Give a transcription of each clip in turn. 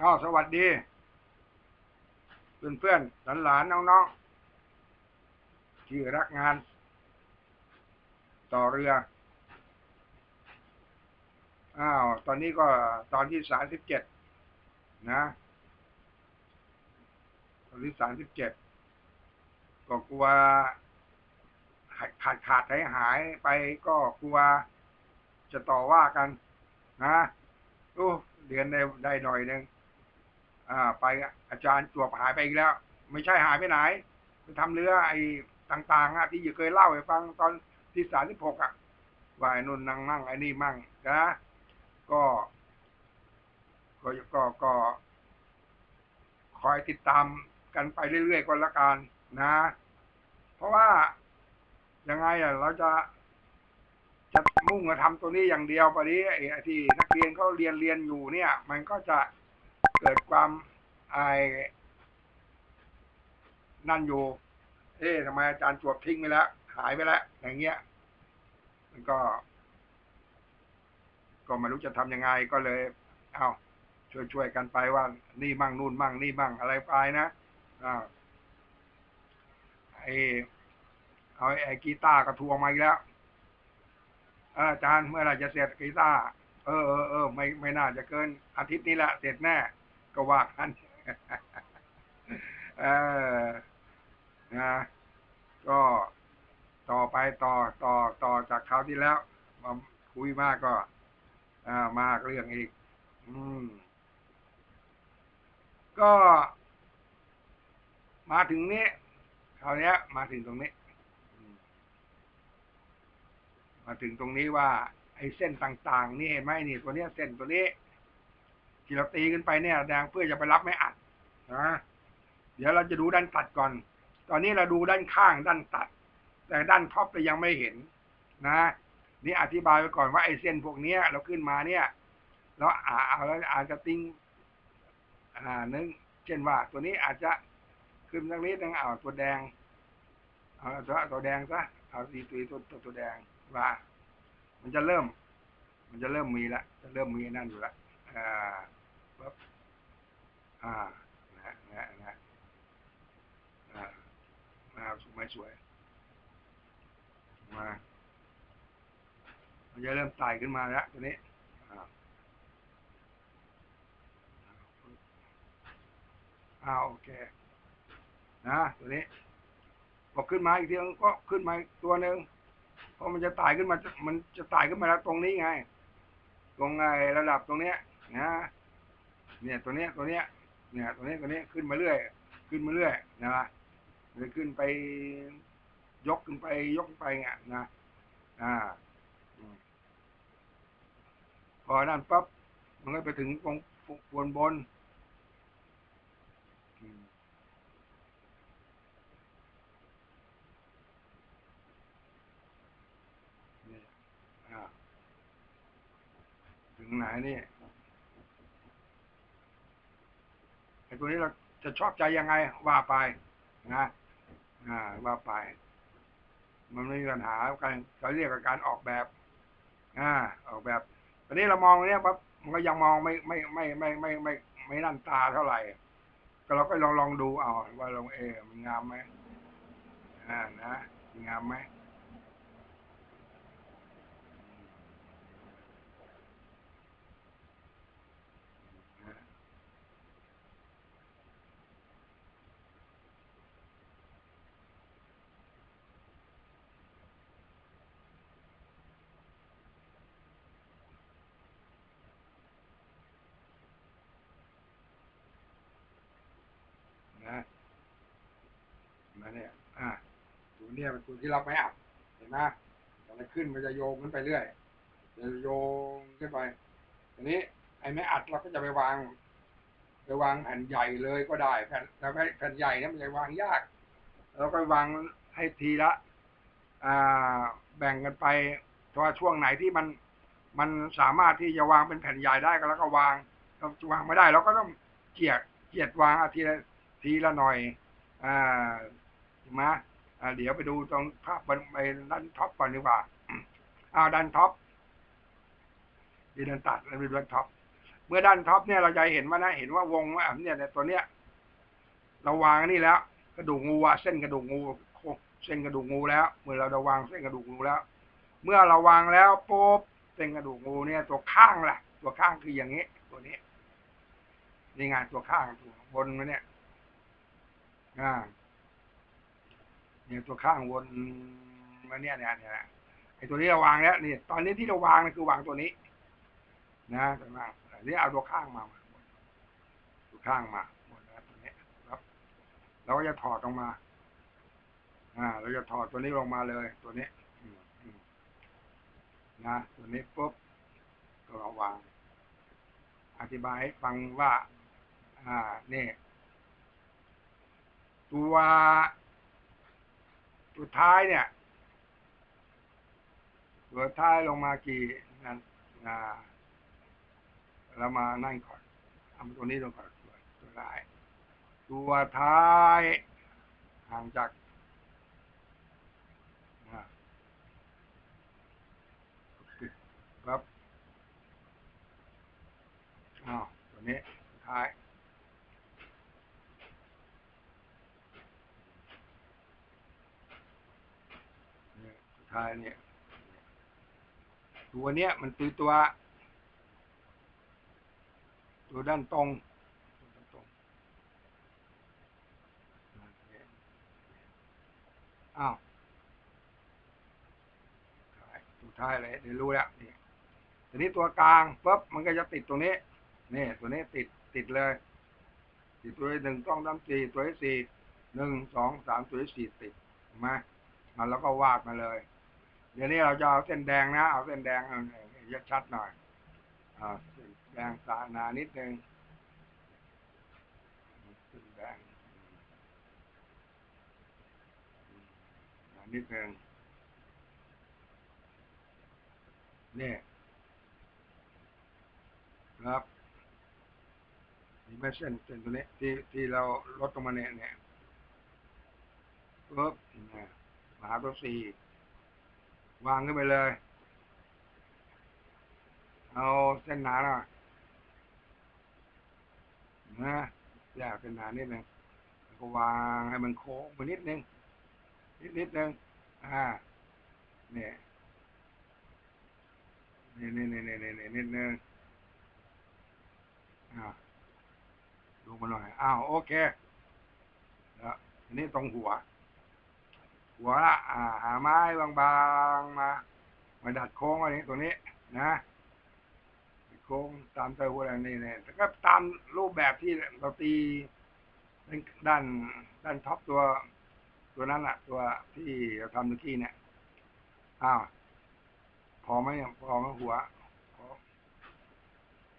อ้าวสวัสดี เพื่อนเพื่อนหลานหลานน้องๆที่รักงาน ต่อเรือ อ้าว ตอนนี้ก็ตอนที่สามสิบเจ็ดนะ ตอนที่สามสิบเจ็ดก็กลัวขาดขาดหายหายไปก็กลัวจะต่อว่ากัน นะโอ้เรียนได้ได้หน่อยหนึ่ง อ่า ไปอาจารย์จวบหายไปอีกแล้ว ไม่ใช่หายไปไหน ไปทำเรือไอ้ต่างๆอะที่อยู่เคยเล่าให้ฟังตอนที่สามสิบหกอะว่าไอ้นุ่นนั่งมั่งไอ้นี่มั่งนะก็ก็ก็ก็ คอยติดตามกันไปเรื่อยๆก็แล้วกันนะ เพราะว่ายังไงอะเราจะจะมุ่งมาทำตัวนี้อย่างเดียวปนี้ไอ้ที่นักเรียนเขาเรียนเรียนอยู่เนี่ย มันก็จะ เกิดความไอนั่นอยู่ เอ๊ะทำไมอาจารย์จวบทิ้งไปแล้ว หายไปแล้ว อย่างเงี้ย มันก็ ก็ไม่รู้จะทำยังไงก็เลย เอาช่วยช่วยกันไปว่า นี่มั่งนู่นมั่งนี่มั่งอะไรไปนะอ่าไอเอาไอ้กีตาร์กระทวงมาอีกแล้วอาจารย์เมื่อไหร่จะเสร็จกีตาร์เออเออเออไม่ไม่น่าจะเกินอาทิตย์นี้แหละเสร็จแน่ ก็ว่ากันเออนะก็ต่อไปต่อต่อต่อจากคราวที่แล้วมาคุยมากก็ อ่ามากเรื่องอีก อืม ก็ มาถึงนี้คราวนี้มาถึงตรงนี้ มาถึงตรงนี้ว่า ไอ้เส้นต่าง ๆ นี่เห็นไหมนี่ตัวเนี้ยเส้นตัวนี้ ที่เราตีขึ้นไปเนี่ยแดงเพื่อจะไปรับไม่อัดนะเดี๋ยวเราจะดูด้านตัดก่อน ตอนนี้เราดูด้านข้างด้านตัด แต่ด้านท็อปเรายังไม่เห็นนะนี่อธิบายไปก่อนว่าไอเส้นพวกเนี้ยเราขึ้นมาเนี่ยเราอาเราอาจจะติ้งอ่านึงเช่นว่า ตัวนี้อาจจะขึ้นตรงนี้ตรงเอาตัวแดงเอาตัวตัวแดงซะเอาสีตัวตัวตัวแดงว่า มันจะเริ่ม มันจะเริ่มมีละจะเริ่มมีนั่นอยู่ละ อ่าปั๊บอ่านะนะนะอ่ามาสวยสวยมามันจะเริ่มไต่ขึ้นมาแล้วตัวนี้อ้าวโอเค นะตัวนี้พอขึ้นมาอีกทีก็ขึ้นมาตัวหนึ่งเพราะมันจะไต่ขึ้นมา มันจะไต่ขึ้นมาแล้วตรงนี้ไง ตรงไงระดับตรงเนี้ย นะเนี่ยตัวเนี้ยตัวเนี้ยเนี่ยตัวนี้ตัวนี้ขึ้นมาเรื่อย ขึ้นมาเรื่อยนะเลยขึ้นไป ยกขึ้นไป ยกไปเงี้ยนะ อ่า พอนั่นปั๊บมันก็ไปถึงตรงบนบนถึงไหนนี่อ้ ตัวนี้เราจะชอบใจยังไงว่าไปนะอ่าว่าไป มันไม่มีปัญหาการเขาเรียกการออกแบบอ่าออกแบบตอนนี้เรามองเนี้ยปั๊บมันก็ยังมองไม่ไม่ไม่ไม่ไม่ไม่ไม่นั่นตาเท่าไหร่ ก็เราก็ลองลองดูเอาว่าลองเอมันงามไหมอ่านะงามไหมนะมา เนี่ย อ่าตัวเนี้ยเป็นตัวที่รับไม่อัดเห็นไหมอนนี้ขึ้นมันจะโยงขึ้นไปเรื่อยจะโยงขึ้นไปทีนี้ไอ้ไม่อัดเราก็จะไปวาง ไปวางแผ่นใหญ่เลยก็ได้แผ่นแต่แผ่นใหญ่เนี่ยมันจะวางยากเราก็วางให้ทีละ อ่า แบ่งกันไปเพราะช่วงไหนที่มันมันสามารถที่จะวางเป็นแผ่นใหญ่ได้ก็แล้วก็วางเราวางไม่ได้เราก็ต้องเกียดเกียดวางอาทีละทีละหน่อย อ่า มาเดี๋ยวไปดูตรงภาพไปด้านท็อปก่อนดีกว่าอ้าวด้านท็อปดีด้านตัดแล้วดูด้านท็อปเมื่อด้านท็อปเนี่ยเราจะเห็นว่านะเห็นว่าวงว่าเนี่ยเนี่ยตัวเนี้ยเราวางนี่แล้วกระดูกงูอะเส้นกระดูกงูเส้นกระดูกงูแล้วเมื่อเราจะวางเส้นกระดูกงูแล้ว เมื่อเราวางแล้วปุ๊บเส้นกระดูกงูเนี่ย ตัวข้างล่ะ ตัวข้างคืออย่างนี้ตัวนี้นี่ไงตัวข้างตัวบนมันเนี่ยอ่า เนี่ยตัวข้างวนมาเนี่ยเนี่ยเนี่ยไอตัวนี้เราวางแล้วนี่ตอนนี้ที่เราวางนะคือวางตัวนี้ นะแต่ว่านี่เอาตัวข้างมาตัวข้างมาหมดแล้วตัวนี้ครับเราก็จะถอดออกมา อ่า เราจะถอดตัวนี้ลงมาเลย ตัวนี้นะตัวนี้ปุ๊บก็เราวาง อธิบายให้ฟังว่า อ่า นี่ ตัว ตัวท้ายเนี่ยตัวท้ายลงมากี่นั่นอ่าเรามานั่งก่อนทำตัวนี้ลงก่อนตัวตัวท้ายตัวท้ายห่างจากครับอ้าวตัวนี้ท้าย ทายเนี่ย ตัวเนี้ยมันคือตัวตัวด้านตรงตัวด้านตรงอ้าวสุดท้ายเลยเดี๋ยวรู้แล้วนี่ทีนี้ตัวกลางปุ๊บมันก็จะติดตรงนี้นี่ตัวนี้ติดติดเลยติดตัวที่หนึ่งต้องน้ำสี่ตัวที่สี่หนึ่งสองสามตัวที่สี่ติดมามันแล้วก็วาดมาเลย เดี๋ยวนี้เราจะเอาเส้นแดงนะ เอาเส้นแดงยัดชัดหน่อยอ่าเส้นแดงสานานิดนึงเส้นแดงนานิดนึงนี่ครับนี่ไม่เส้นเส้นตัวนี้ที่ที่เราลดตรงมาเนี่ยเนี่ยปุ๊บเนี่ยหาตัวสี่ วางขึ้นไปเลย เอาเส้นหนาหน่อยนะอยากเส้นหนานิดนึงก็วางให้มันโค้งไปนิดนึง นิดนิดนึง อ่า เนี่ยนี่นี่นี่นี่นี่นิดนึงอ่าดูมาหน่อย อ้าว โอเคแล้วอันนี้ตรงหัว หัวละอ่า หาไม้บางๆมามาดัดโค้งอะไรนี้ตัวนี้นะโค้งตามเตาอะไรนี่เนี่ยแต่ก็ตามรูปแบบที่เราตีด้านด้านท็อปตัว ตัวนั้นแหละตัวที่เราทำเมื่อกี้เนี่ยอ้าวพอไหมพอไหมหัวพอ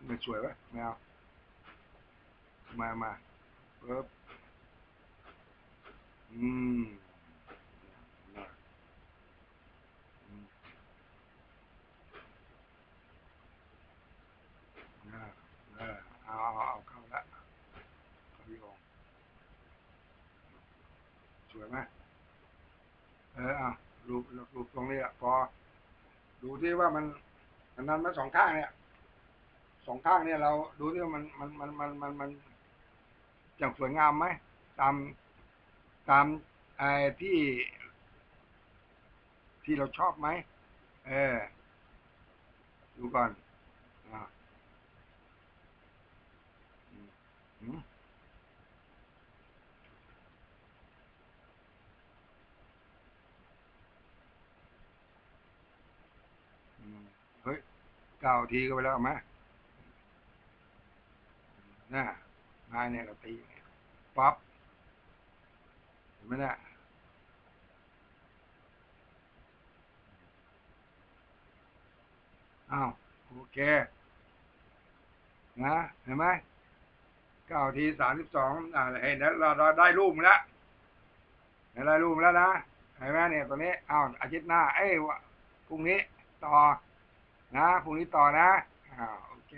ไม่สวยไหมไม่เอามามาปึ๊บอืมเอาเอาเข้าละเข้าที่ลง สวยไหมเอออะรูปรูปตรงนี้อะพอ ดูที่ว่ามันมันนั้นมาสองข้างเนี่ยสองข้างเนี่ยเราดูที่ว่ามันมันมันมันมันมันอย่างสวยงามไหมตามตามไอ้ที่ ที่เราชอบไหมเออ ดูก่อนอ่าเฮ้ย เก้าทีก็ไปแล้วไหมน่ะนายเนี่ยเราตีปั๊บเห็นไหมเนี่ยอ้าวโอเค นะ เห็นไหมเก้าทีสามสิบสองอ่าเห็นแล้วเราเราได้รูปแล้วได้รูปแล้วนะเห็นไหมเนี่ยตัวนี้อ้าวอาทิตย์หน้า เอ้ยพรุ่งนี้ต่อ นะพรุ่งนี้ต่อนะอ้าว